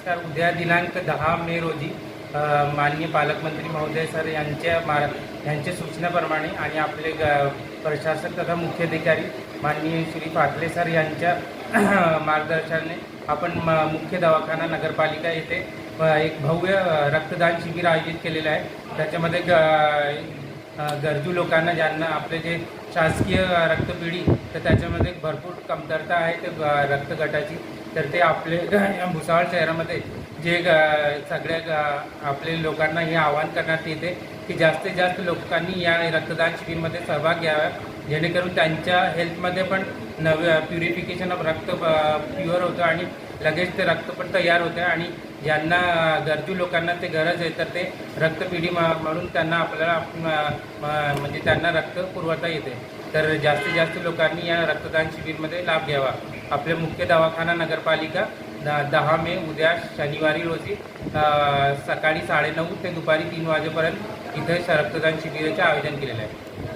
नमस्कार. उद्या दिनांक दहा मे रोजी माननीय पालकमंत्री महोदय सर यांच्या मार यांच्या सूचनेप्रमाणे आणि आपले ग प्रशासक तथा मुख्याधिकारी माननीय श्री पाटले सर यांच्या मार्गदर्शनाने आपण म मुख्य दवाखाना नगरपालिका येथे एक भव्य रक्तदान शिबिर आयोजित केलेलं आहे. त्याच्यामध्ये ग गरजू लोकांना ज्यांना आपले जे शासकीय रक्तपिढी तर त्याच्यामध्ये भरपूर कमतरता आहे ते रक्तगटाची. तर ते आपले या भुसावळ शहरामध्ये जे ग- सगळ्या आपले लोकांना हे आवाहन करण्यात येते की जास्तीत जास्त लोकांनी या रक्तदान शिबिरमध्ये सहभाग घ्यावा. जेणेकरून त्यांच्या हेल्थमध्ये पण नव प्युरिफिकेशन ऑफ रक्त प्युअर होतं आणि लगेच ते रक्त पण तयार होतं आणि ज्यांना गरजू लोकांना ते गरज आहे तर ते रक्तपिढी म्हणून त्यांना आपल्याला म्हणजे त्यांना रक्त पुरवता येते. तर जास्तीत जास्त लोकांनी या रक्तदान शिबिरमध्ये लाभ घ्यावा. आपले मुख्य दवाखाना नगरपालिका द दहा मे उद्या शनिवारी रोजी सकाळी साडेनऊ ते दुपारी तीन वाजेपर्यंत इथे रक्तदान शिबिराचे आयोजन केलेलं आहे.